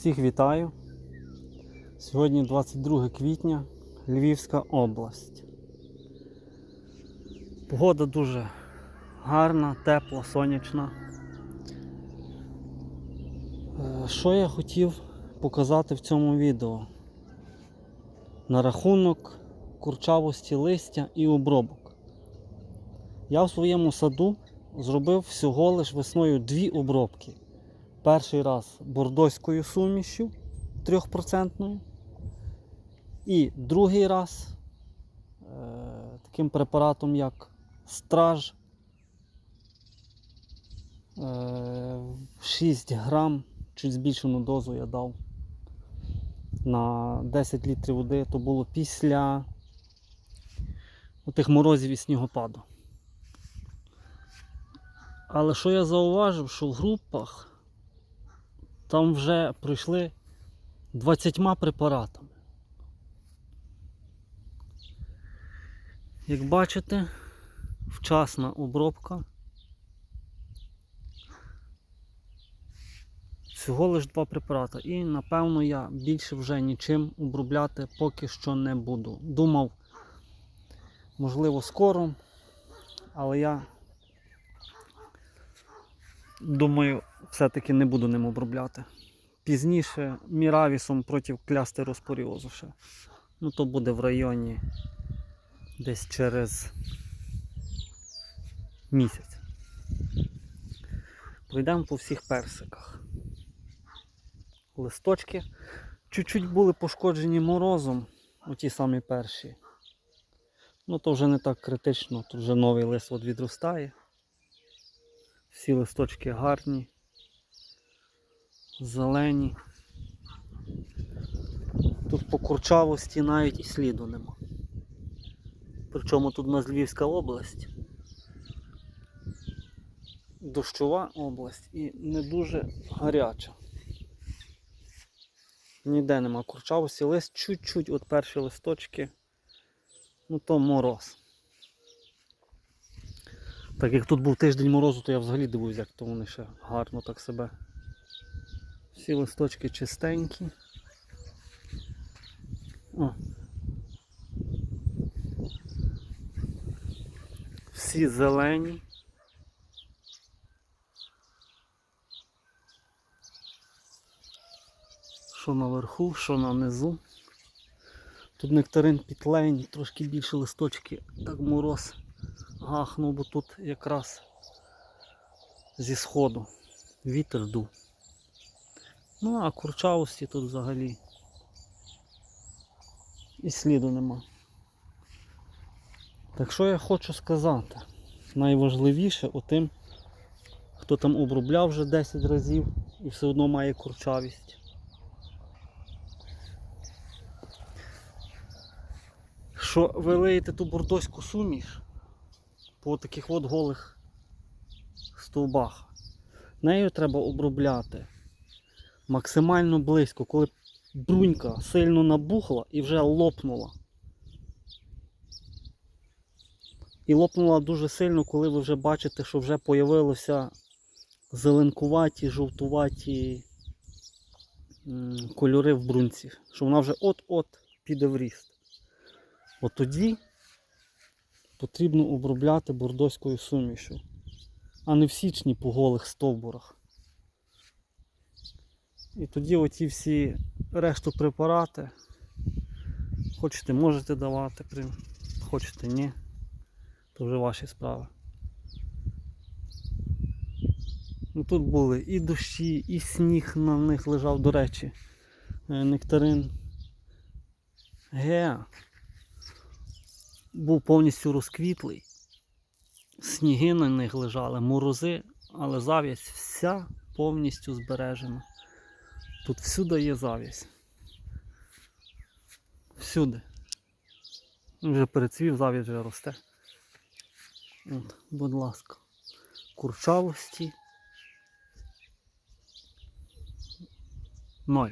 Всіх вітаю. Сьогодні 22 квітня, Львівська область. Погода дуже гарна, тепла, сонячна. Е, Що я хотів показати в цьому відео? На рахунок курчавості листя і обробок. Я в своєму саду зробив всього лиш весною дві обробки. Перший раз бордоською сумішю 3%. І другий раз е, таким препаратом, як страж е, 6 грам, чуть збільшену дозу я дав на 10 літрів води. То було після тих морозів і снігопаду. Але що я зауважив, що в групах там вже пройшли 20 препаратами. Як бачите, вчасна обробка. Всього лиш два препарати. І напевно я більше вже нічим обробляти поки що не буду. Думав, можливо, скоро, але я думаю, все-таки не буду ним обробляти. Пізніше міравісом проти клястероспоріозу ще. Ну то буде в районі десь через місяць. Пройдемо по всіх персиках. Листочки чуть-чуть були пошкоджені морозом, оті самі перші. Ну то вже не так критично, тут вже новий лист відростає. Всі листочки гарні, зелені. Тут по курчавості навіть і сліду нема. Причому тут у нас Львівська область, дощова область і не дуже гаряча. Ніде нема курчавості, лист чуть-чуть, от перші листочки, ну то мороз. Так як тут був тиждень морозу, то я взагалі дивуюсь, як то вони ще гарно так себе. Всі листочки чистенькі. О. Всі зелені. Що наверху, що на низу. Тут нектарин пітлень, трошки більше листочки, так мороз гахнув, бо тут якраз зі сходу вітер дув. Ну, а курчавості тут взагалі і сліду нема. Так що я хочу сказати? Найважливіше отим, хто там обробляв вже 10 разів і все одно має курчавість. Що ви лиєте ту бордоську суміш по таких от голих стовбах. Нею треба обробляти максимально близько, коли брунька сильно набухла і вже лопнула. І лопнула дуже сильно, коли ви вже бачите, що вже появилися зеленкуваті, жовтуваті кольори в брунці. Що вона вже от-от піде в ріст. От тоді потрібно обробляти бордоською сумішю, а не в січні по голих стовбурах. І тоді оті всі решту препарати хочете можете давати, при- хочете ні. То вже ваші справи. Ну, тут були і дощі, і сніг на них лежав, до речі, е, нектарин. Ге. Був повністю розквітлий. Сніги на них лежали, морози, але завість вся повністю збережена. Тут всюди є завість. Всюди. Вже перецвів, завість вже росте. От, будь ласка. Курчавості. Ноль.